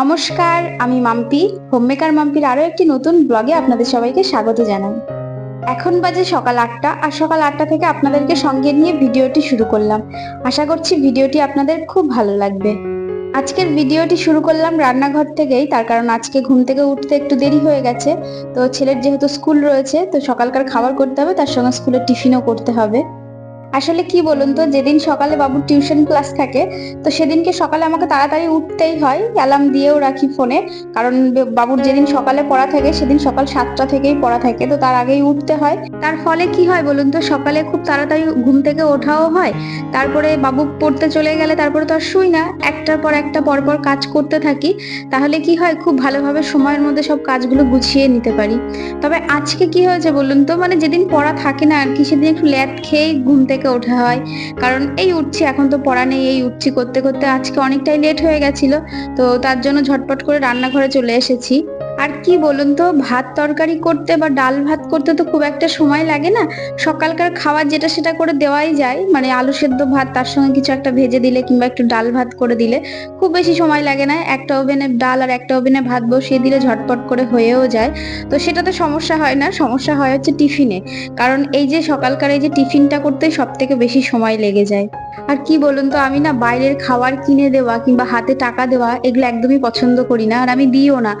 নমস্কার, আমি মাম্পি। হোমমেকার মাম্পির আরও একটি নতুন ব্লগে আপনাদের সবাইকে স্বাগত জানাই। এখন বাজে সকাল আটটা, আর সকাল আটটা থেকে আপনাদেরকে সঙ্গে নিয়ে ভিডিওটি শুরু করলাম। আশা করছি ভিডিওটি আপনাদের খুব ভালো লাগবে। আজকের ভিডিওটি শুরু করলাম রান্নাঘর থেকেই, তার কারণ আজকে ঘুম থেকে উঠতে একটু দেরি হয়ে গেছে। তো ছেলের যেহেতু স্কুল রয়েছে, তো সকালকার খাবার করতে হবে, তার সঙ্গে স্কুলের টিফিনও করতে হবে। আসলে কি বলুন তো, যেদিন সকালে বাবুর টিউশন ক্লাস থাকে, তো সেদিনকে সকালে আমাকে তাড়াতাড়ি উঠতেই হয়, অ্যালার্ম দিয়েও রাখি ফোনে। কারণ বাবুর যেদিন সকালে পড়া থাকে, সেদিন সকাল সাতটা থেকেই পড়া থাকে, তো তার আগেই উঠতে হয়। তার ফলে কি হয় বলুন তো, সকালে খুব তাড়াতাড়ি ঘুম থেকে ওঠাও হয়। তারপরে বাবু পড়তে চলে গেলে তারপরে তো আর শুই না। একটার পর একটা, পরপর কাজ করতে থাকি। তাহলে কি হয়, খুব ভালোভাবে সময়ের মধ্যে সব কাজগুলো গুছিয়ে নিতে পারি। তবে আজকে কি হয়েছে বলুন তো মানে যেদিন পড়া থাকে না আর কি, সেদিন একটু ল্যাদ খেয়েই ঘুম থেকে ওঠা হয়। কারণ এই উঠছি, এখন তো পড়া নেই, এই উঠছি করতে করতে আজকে অনেকটাই লেট হয়ে গেছিল, তো তার জন্য ঝটপট করে রান্নাঘরে চলে এসেছি। আর কি বলুন তো, ভাত তরকারি করতে বা ডাল ভাত করতে তো খুব একটা সময় লাগে না। সকালকার খাবার যেটা সেটা করে দেওয়াই যায় মানে আলু সেদ্ধ ভাত তার সঙ্গে কিছু একটা ভেজে দিলে কিংবা একটু ডাল ভাত করে দিলে খুব বেশি সময় লাগে না। একটা ওভেনে ডাল আর একটা ওভেনে ভাত বসিয়ে দিলে ঝটপট করে হয়েও যায়। তো সেটাতে সমস্যা হয় না, সমস্যা হয় হচ্ছে টিফিনে। কারণ এই যে সকালকার এই যে টিফিনটা করতে সব থেকে বেশি সময় লেগে যায়। আর কি বলুন তো, আমি না বাইরের খাবার কিনে দেওয়া কিংবা হাতে টাকা দেওয়া এগুলো একদমই পছন্দ করি না। আর আমি দিও না।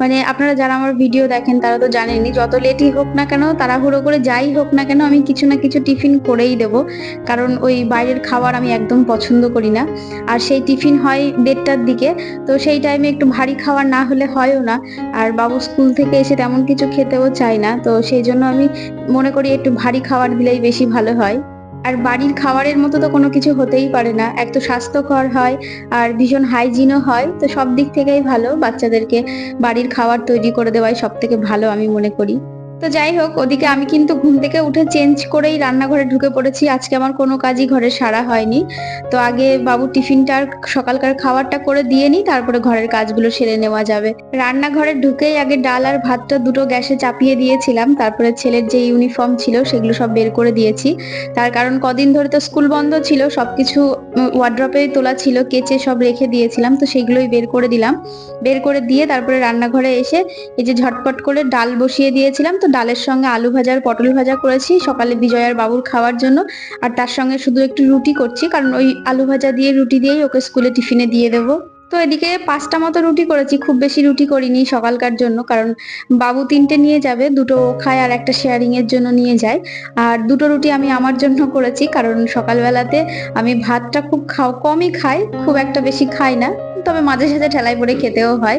মানে আপনারা যারা আমার ভিডিও দেখেন, তারা তো জানেনই, যত লেটই হোক না কেন, তাড়াহুড়ো করে যাই হোক না কেন, আমি কিছু না কিছু টিফিন করেই দেব। কারণ ওই বাইরের খাবার আমি একদম পছন্দ করি না। আর সেই টিফিন হয় দেড়টার দিকে, তো সেই টাইমে একটু ভারী খাবার না হলে হয়ও না। আর বাবু স্কুল থেকে এসে তেমন কিছু খেতেও চায় না, তো সেই জন্য আমি মনে করি একটু ভারী খাবার দিলেই বেশি ভালো হয়। আর বাড়ির খাবারের মতো তো কোনো কিছু হতেই পারে না। এক তো স্বাস্থ্যকর হয়, আর ভীষণ হাইজিনও হয়, তো সব দিক থেকেই ভালো। বাচ্চাদেরকে বাড়ির খাবার তৈরি করে দেওয়াই সব থেকে ভালো আমি মনে করি। তো যাই হোক, ওদিকে আমি কিন্তু ঘুম থেকে উঠে চেঞ্জ করেই রান্নাঘরে ঢুকে পড়েছি। আজকে আমার কোনো কাজই ঘরে সারা হয়নি। তো আগে বাবুর টিফিনটার সকালকার খাবারটা করে দিয়ে নিই তারপরে ঘরের কাজগুলো সেরে নেওয়া যাবে। রান্নাঘরে ঢুকেই আগে ডাল আর ভাতটা দুটো গ্যাসে চাপিয়ে দিয়েছিলাম, তারপরে ছেলের যে ইউনিফর্ম ছিল সেগুলো সব বের করে দিয়েছি। তার কারণ কদিন ধরে তো স্কুল বন্ধ ছিল, সবকিছু ওয়ার্ড্রপে তোলা ছিল, কেচে সব রেখে দিয়েছিলাম, তো সেগুলোই বের করে দিলাম। বের করে দিয়ে তারপরে রান্নাঘরে এসে এই যে ঝটপট করে ডাল বসিয়ে দিয়েছিলাম, তো ডালের সঙ্গে আলু ভাজা আর পটল ভাজা করেছি। সকালে বিজয়ার বাবুর খাওয়ার জন্য। আর তার সঙ্গে শুধু একটু রুটি করছি, কারণ ওই আলু ভাজা দিয়ে রুটি দিয়েই ওকে স্কুলে টিফিনে দিয়ে দেবো। তো এদিকে পাঁচটা মতো রুটি করেছি, খুব বেশি রুটি করিনি সকালকার জন্য, কারণ বাবু তিনটে নিয়ে যাবে, দুটো খায় আর একটা শেয়ারিং এর জন্য নিয়ে যায়। আর দুটো রুটি আমি আমার জন্য করেছি, কারণ সকালবেলাতে আমি ভাতটা খুব খাও, কমই খাই, খুব একটা বেশি খাই না। তবে মাঝে সাঝে ঠেলায় পরে খেতেও হয়।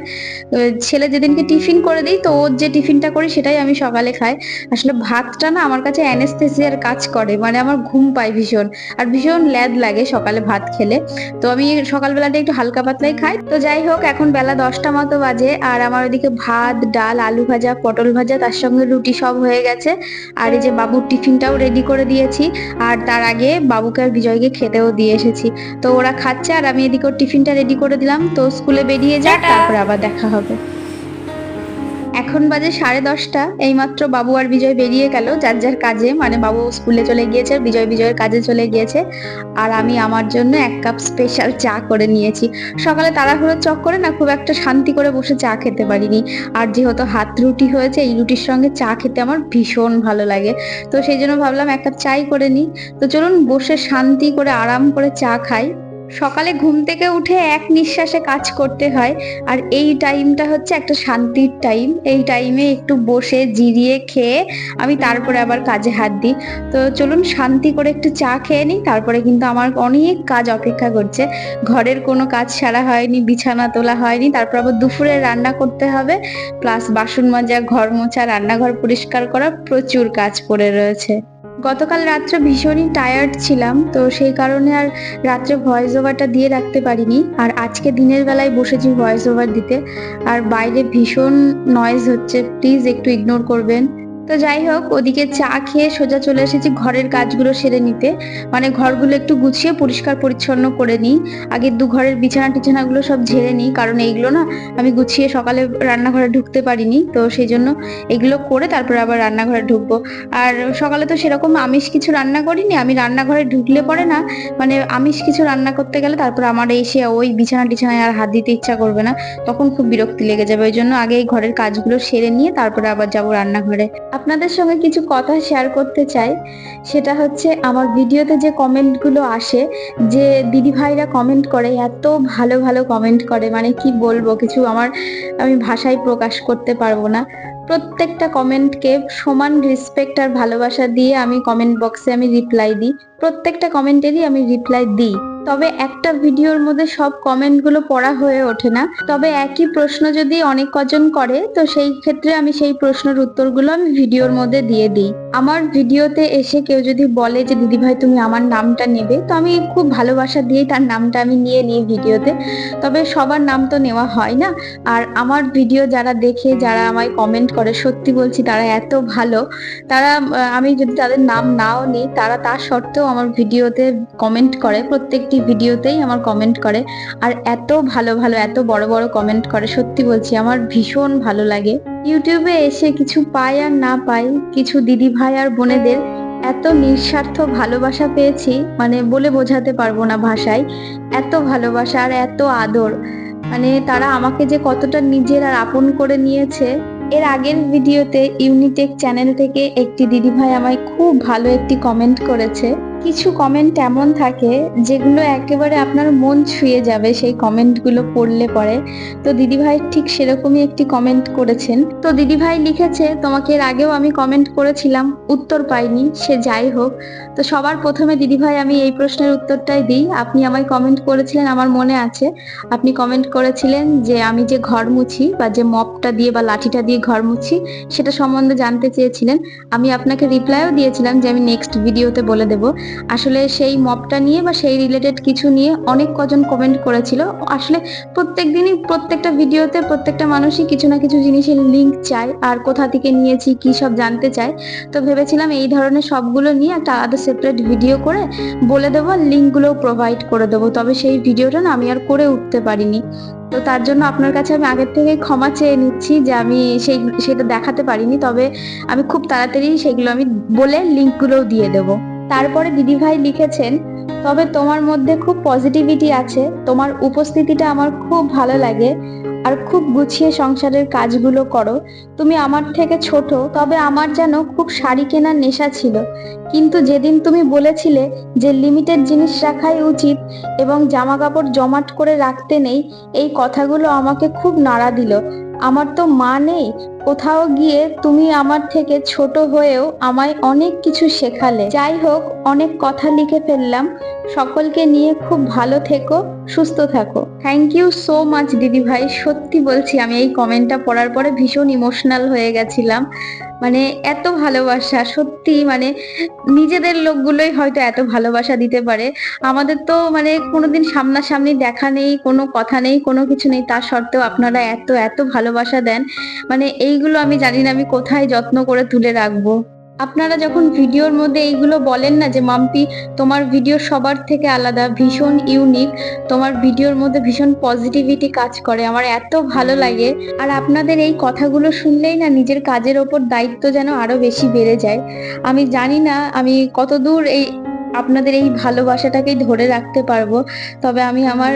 ছেলে যেদিনকে টিফিন করে দিই, তো ওর যে টিফিনটা করি সেটাই আমি সকালে খাই। আসলে ভাতটা না আমার কাছে অ্যানেস্থেসিয়ার কাজ করে মানে আমার ঘুম পায় ভীষণ, আর ভীষণ ল্যাদ লাগে সকালে ভাত খেলে। তো আমি সকালবেলাটা একটু হালকা পাতলাই খাই। তো যাই হোক, এখন বেলা দশটা মতো বাজে, আর আমার ওদিকে ভাত, ডাল, আলু ভাজা, পটল ভাজা, তার সঙ্গে রুটি সব হয়ে গেছে। আর এই যে বাবুর টিফিনটাও রেডি করে দিয়েছি, আর তার আগে বাবুকে আর বিজয়কে খেতেও দিয়ে এসেছি। তো ওরা খাচ্ছে, আর আমি এদিকে ওর টিফিনটা রেডি করে দিলাম। তো স্কুলে বেরিয়ে যাক তারপরে আবার দেখা হবে। এখন বাজে সাড়ে দশটা এইমাত্র বাবু আর বিজয় বেরিয়ে গেল যার যার কাজে মানে বাবু স্কুলে চলে গিয়েছে বিজয় বিজয়ের কাজে চলে গিয়েছে আর আমি আমার জন্য এক কাপ স্পেশাল চা করে নিয়েছি। সকালে তাড়াহুড়োর চক করে না খুব একটা শান্তি করে বসে চা খেতে পারিনি আর যেহেতু হাত রুটি হয়েছে এই রুটির সঙ্গে চা খেতে আমার ভীষণ ভালো লাগে তো সেই জন্য ভাবলাম এক কাপ চাই করে নিই। তো চলুন বসে শান্তি করে আরাম করে চা খাই। সকালে ঘুম থেকে উঠে এক নিঃশ্বাসে কাজ করতে হয়, আর এই টাইমটা হচ্ছে একটা শান্তির টাইম। এই টাইমে একটু বসে, জিরিয়ে খেয়ে আমি তারপরে আবার কাজে হাত দিই। তো চলুন শান্তি করে একটু চা খেয়ে নিই, তারপরে কিন্তু আমার অনেক কাজ অপেক্ষা করছে। ঘরের কোনো কাজ সারা হয়নি, বিছানা তোলা হয়নি, তারপর আবার দুপুরে রান্না করতে হবে প্লাস বাসন মাজা, ঘর মোছা, রান্নাঘর পরিষ্কার করা প্রচুর কাজ পড়ে রয়েছে। গতকাল রাত্রে ভীষণই টায়ার্ড ছিলাম, তো সেই কারণে আর রাত্রে ভয়েস ওভারটা দিয়ে রাখতে পারিনি। আর আজকে দিনের বেলায় বসেছি ভয়েস ওভার দিতে। আর বাইরে ভীষণ নয়েজ হচ্ছে প্লিজ একটু ইগনোর করবেন। তো যাই হোক, ওদিকে চা খেয়ে সোজা চলে এসেছি ঘরের কাজগুলো সেরে নিতে। মানে ঘরগুলো একটু গুছিয়ে পরিষ্কার পরিচ্ছন্ন করে নিই। আগে দু ঘরের বিছানা টিছানাগুলো সব ঝেড়ে নিই, কারণ এইগুলো না আমি গুছিয়ে সকালে রান্নাঘরে ঢুকতে পারিনি। তো সেই জন্য এগুলো করে তারপরে আবার রান্নাঘরে ঢুকবো। আর সকালে তো সেরকম আমিষ কিছু রান্না করিনি। আমি রান্নাঘরে ঢুকলে পরে না মানে আমিষ কিছু রান্না করতে গেলে তারপর আমার এসে ওই বিছানা টিছানায় আর হাত দিতে ইচ্ছা করবে না। তখন খুব বিরক্তি লেগে যাবে। ওই জন্য আগে এই ঘরের কাজগুলো সেরে নিয়ে তারপরে আবার যাব রান্নাঘরে। আপনাদের সঙ্গে কিছু কথা শেয়ার করতে চাই, সেটা হচ্ছে আমার ভিডিওতে যে কমেন্টগুলো আসে, যে দিদি ভাইরা কমেন্ট করে, এত ভালো ভালো কমেন্ট করে মানে কি বলব, কিছু আমার, আমি ভাষায় প্রকাশ করতে পারব না। প্রত্যেকটা কমেন্টকে সমান রেসপেক্ট আর ভালোবাসা দিয়ে আমি কমেন্ট বক্সে আমি রিপ্লাই দিই। প্রত্যেকটা কমেন্টেরই আমি রিপ্লাই দিই। তবে একটা ভিডিওর মধ্যে সব কমেন্টগুলো পড়া হয়ে ওঠে না। তবে একই প্রশ্ন যদি অনেক কজন করে, তো সেই ক্ষেত্রে আমি সেই প্রশ্নের উত্তরগুলো আমি ভিডিওর মধ্যে দিয়ে দিই। আমার ভিডিওতে এসে কেউ যদি বলে যে দিদি ভাই তুমি আমার নামটা নেবে, তো আমি খুব ভালোবাসা দিয়েই তার নামটা আমি নিয়ে নিই ভিডিওতে। তবে সবার নাম তো নেওয়া হয় না। আর আমার ভিডিও যারা দেখে, যারা আমায় কমেন্ট করে, সত্যি বলছি, তারা এত ভালো। তারা আমি যদি তাদের নাম নাও নিই, তারা তার সত্ত্বেও আমার ভিডিওতে কমেন্ট করে। প্রত্যেকটি ভিডিওতেই আমার কমেন্ট করে। আর এত ভালো ভালো, এত বড় বড় কমেন্ট করে, সত্যি বলছি, আমার ভীষণ ভালো লাগে। ইউটিউবে এসে কিছু পাই আর না পাই, কিছু দিদি ভাই আর বোনেদের এত নিঃস্বার্থ ভালোবাসা পেয়েছি মানে বলে বোঝাতে পারব না ভাষায়, এত ভালোবাসা আর এত আদর। মানে তারা আমাকে যে কতটা নিজের আর আপন করে নিয়েছে, এর আগের ভিডিওতে ইউনিটেক চ্যানেল থেকে একটি দিদিভাই আমায় খুব ভালো একটি কমেন্ট করেছে। কিছু কমেন্ট এমন থাকে যেগুলো একেবারে আপনার মন ছুঁয়ে যাবে সেই কমেন্টগুলো পড়লে পরে। তো দিদিভাই ঠিক সেরকমই একটি কমেন্ট করেছেন। তো দিদিভাই লিখেছে, তোমাকে এর আগেও আমি কমেন্ট করেছিলাম, উত্তর পাইনি, সে যাই হোক। তো সবার প্রথমে দিদিভাই আমি এই প্রশ্নের উত্তরটাই দিই। আপনি আমায় কমেন্ট করেছিলেন, আমার মনে আছে। আপনি কমেন্ট করেছিলেন যে আমি যে ঘর মুছি বা যে মপটা দিয়ে বা লাঠিটা দিয়ে ঘর মুছি, সেটা সম্বন্ধে জানতে চেয়েছিলেন। আমি আপনাকে রিপ্লাইও দিয়েছিলাম যে আমি নেক্সট ভিডিওতে বলে দেব। আসলে সেই মপটা নিয়ে বা সেই রিলেটেড কিছু নিয়ে অনেক কজন কমেন্ট করেছিল। আসলে প্রত্যেক দিনই প্রত্যেকটা ভিডিওতে প্রত্যেকটা মানুষই কিছু না কিছু জিনিসের লিংক চায়, আর কোথা থেকে নিয়েছি, কি সব জানতে চায়। তো ভেবেছিলাম এই ধরনের সবগুলো নিয়ে একটা আলাদা সেপারেট ভিডিও করে বলে দেবো আর লিঙ্কগুলোও প্রোভাইড করে দেবো। তবে সেই ভিডিওটা না আমি আর করে উঠতে পারিনি। তো তার জন্য আপনার কাছে আমি আগের থেকে ক্ষমা চেয়ে নিচ্ছি যে আমি সেই, সেটা দেখাতে পারিনি। তবে আমি খুব তাড়াতাড়ি সেগুলো আমি বলে লিঙ্কগুলোও দিয়ে দেবো। তারপরে দিদিভাই লিখেছেন, তবে তোমার মধ্যে খুব পজিটিভিটি আছে। তোমার উপস্থিতিটা আমার খুব ভালো লাগে। আর খুব গুছিয়ে সংসারের কাজগুলো করো। তুমি আমার থেকে ছোট, তবে আমার যেন খুব শাড়ি কেনার নেশা ছিল। কিন্তু যেদিন তুমি বলেছিলে যে লিমিটেড জিনিস রাখাই উচিত এবং জামা কাপড় জমাট করে রাখতে নেই, এই কথাগুলো আমাকে খুব নাড়া দিল। আমার তো মা নেই কোথাও গিয়ে তুমি আমার থেকে ছোট হয়েও আমায় অনেক কিছু শেখালে। যাই হোক অনেক কথা লিখে ফেললাম। সকলকে নিয়ে খুব ভালো থেকো, সুস্থ থাকো। থ্যাংক ইউ সো মাচ দিদি ভাই। সত্যি বলছি, আমি এই কমেন্টটা পড়ার পরে ভীষণ ইমোশনাল হয়ে গেছিলাম। মানে এত ভালোবাসা, সত্যি মানে নিজেদের লোকগুলোই হয়তো এত ভালোবাসা দিতে পারে। আমাদের তো মানে কোনোদিন সামনাসামনি দেখা নেই, কোনো কথা নেই, কোনো কিছু নেই তার সত্ত্বেও আপনারা এত এত ভালোবাসা দেন। মানে এইগুলো আমি জানি না আমি কোথায় যত্ন করে তুলে রাখব। আপনারা যখন ভিডিওর মধ্যে এইগুলো বলেন না যে, মাম্পি, তোমার ভিডিও সবার থেকে আলাদা, ভীষণ ইউনিক তোমার ভিডিওর মধ্যে ভীষণ পজিটিভিটি কাজ করে, আমার এত ভালো লাগে। আর আপনাদের এই কথাগুলো শুনলেই না নিজের কাজের ওপর দায়িত্ব যেন আরও বেশি বেড়ে যায়। আমি জানি না আমি কতদূর এই, আপনাদের এই ভালোবাসাটাকেই ধরে রাখতে পারব, তবে আমি আমার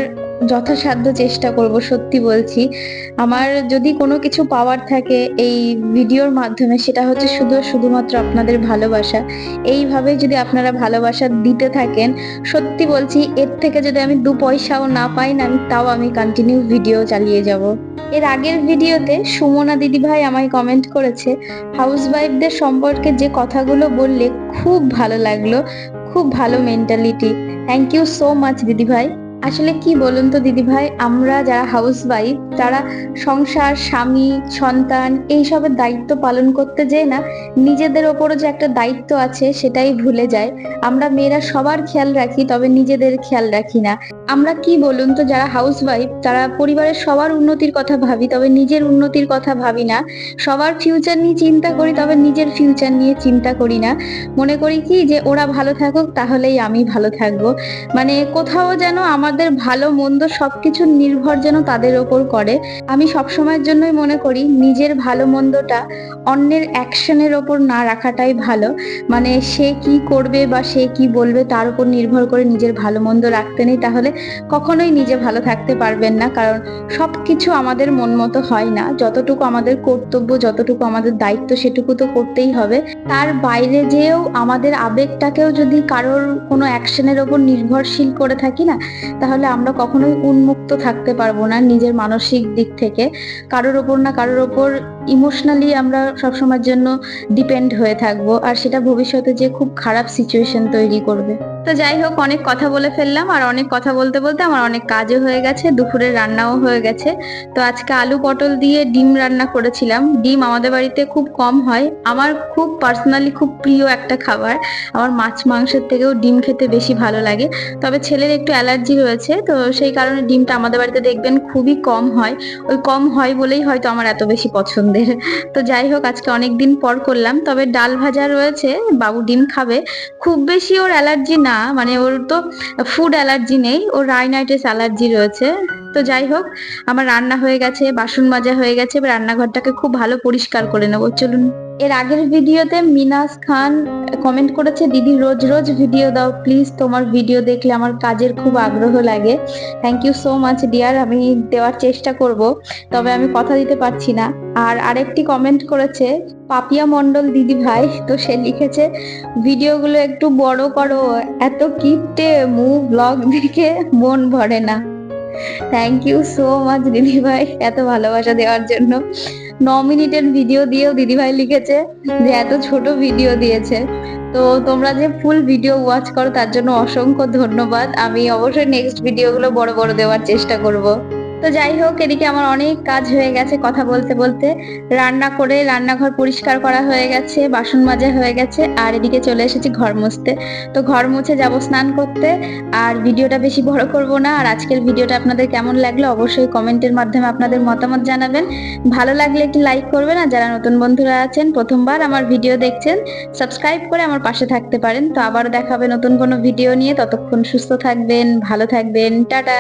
যথাসাধ্য চেষ্টা করব, সত্যি বলছি। আমার যদি কোনো কিছু পাওয়ার থাকে এই ভিডিওর মাধ্যমে, সেটা হচ্ছে শুধু শুধুমাত্র আপনাদের ভালোবাসা। এইভাবে যদি আপনারা ভালোবাসা দিতে থাকেন, সত্যি বলছি, এর থেকে যদি আমি দু পয়সাও না পাই না, আমি তাও আমি কন্টিনিউ ভিডিও চালিয়ে যাব। এর আগের ভিডিওতে সুমনা দিদিভাই আমায় কমেন্ট করেছে হাউস ওয়াইফদের সম্পর্কে যে কথাগুলো বললে খুব ভালো লাগল, খুব ভালো mentality thank you so much দিদিভাই আসলে কি বলুন তো দিদি ভাই আমরা যারা হাউস ওয়াইফ তারা সংসার, স্বামী, সন্তান, এইসবের দায়িত্ব পালন করতে যেয়ে না, নিজেদের ওপরও যে একটা দায়িত্ব আছে, সেটাই ভুলে যায়। আমরা মেয়েরা সবার খেয়াল রাখি, তবে নিজেদের খেয়াল রাখি না। আমরা কি বলুন তো, যারা হাউস ওয়াইফ তারা পরিবারের সবার উন্নতির কথা ভাবি, তবে নিজের উন্নতির কথা ভাবি না। সবার ফিউচার নিয়ে চিন্তা করি, তবে নিজের ফিউচার নিয়ে চিন্তা করি না। মনে করি কি, যে ওরা ভালো থাকুক, তাহলেই আমি ভালো থাকব। মানে কোথাও যেন আমাদের ভালো, মন্দ সবকিছু নির্ভর যেন তাদের ওপর করে। আমি সবসময়ের জন্যই মনে করি, নিজের ভালো, মন্দটা অন্যের অ্যাকশনের ওপর না রাখাটাই ভালো। মানে সে কি করবে বা সে কি বলবে, তার উপর নির্ভর করে নিজের ভালো, মন্দ রাখতে নেই। তাহলে কখনোই নিজে ভালো থাকতে পারবেন না, কারণ সবকিছু আমাদের মন মতো হয় না। যতটুকু আমাদের কর্তব্য, যতটুকু আমাদের দায়িত্ব, সেটুকু তো করতেই হবে। তার বাইরে যেও আমাদের আবেগটাকেও যদি কারোর কোনো অ্যাকশনের ওপর নির্ভরশীল করে থাকি না, তাহলে আমরা কখনোই উন্মুক্ত থাকতে পারব না নিজের মানসিক দিক থেকে। কারোর ওপর না কারোর ওপর ইমোশনালি আমরা সবসময়ের জন্য ডিপেন্ড হয়ে থাকব, আর সেটা ভবিষ্যতে যে খুব খারাপ সিচুয়েশন তৈরি করবে। তো যাই হোক, অনেক কথা বলে ফেললাম, আর অনেক কথা বলতে বলতে আমার অনেক কাজও হয়ে গেছে, দুপুরের রান্নাও হয়ে গেছে। তো আজকে আলু পটল দিয়ে ডিম রান্না করেছিলাম। ডিম আমাদের বাড়িতে খুব কম হয়। আমার খুব পার্সোনালি খুব প্রিয় একটা খাবার। আমার মাছ মাংসের থেকেও ডিম খেতে বেশি ভালো লাগে। তবে ছেলের একটু অ্যালার্জি রয়েছে তো সেই কারণে ডিমটা আমাদের বাড়িতে দেখবেন খুবই কম হয়। ওই কম হয় বলেই হয়তো আমার এত বেশি পছন্দের। তো যাই হোক, আজকে অনেক দিন পর করলাম। তবে ডাল ভাজা রয়েছে, বাবু ডিম খাবে। খুব বেশি ওর অ্যালার্জি না মানে ওর তো ফুড অ্যালার্জি নেই, ওর রাইনাইটিস অ্যালার্জি রয়েছে। তো যাই হোক, আমার রান্না হয়ে গেছে, বাসন মাজা হয়ে গেছে রান্নাঘরটাকে খুব ভালো পরিষ্কার করে নেব। চলুন। এর আগের ভিডিওতে মিনাস খান কমেন্ট করেছে, দিদি, রোজ রোজ ভিডিও দাও প্লিজ তোমার ভিডিও দেখলে আমার কাজের খুব আগ্রহ লাগে। Thank you so much dear আমি দেওয়ার চেষ্টা করব, তবে আমি কথা দিতে পারছি না। আর আরেকটি কমেন্ট করেছে, পাপিয়া মন্ডল দিদি ভাই, তো সে লিখেছে, ভিডিওগুলো একটু বড় করো, এত কিপটে মু ব্লগ দেখে মন ভরে না। থ্যাংক ইউ সো মাচ দিদি ভাই, এত ভালোবাসা দেওয়ার জন্য। ন মিনিটের ভিডিও দিয়েও দিদিভাই লিখেছে যে এত ছোট ভিডিও দিয়েছে। তো তোমরা যে ফুল ভিডিও ওয়াচ করো, তার জন্য অসংখ্য ধন্যবাদ। আমি অবশ্যই নেক্সট ভিডিওগুলো বড় বড় দেওয়ার চেষ্টা করব। তো যাই হোক, এদিকে আমার অনেক কাজ হয়ে গেছে কথা বলতে বলতে। রান্না করে রান্নাঘর পরিষ্কার করা হয়ে গেছে, বাসন মাজা হয়ে গেছে, আর এদিকে চলে এসেছি ঘর মুছতে। তো ঘর মুছে যাব স্নান করতে, আর ভিডিওটা বেশি বড় করব না। আর আজকের ভিডিওটা আপনাদের কেমন লাগল অবশ্যই কমেন্টের মাধ্যমে আপনাদের মতামত জানাবেন। ভালো লাগলে একটি লাইক করবেন, আর যারা নতুন বন্ধুরা আছেন, প্রথমবার আমার ভিডিও দেখছেন, সাবস্ক্রাইব করে আমার পাশে থাকতে পারেন। তো আবার দেখাবে নতুন কোনো ভিডিও নিয়ে। ততক্ষণ সুস্থ থাকবেন, ভালো থাকবেন, টাটা।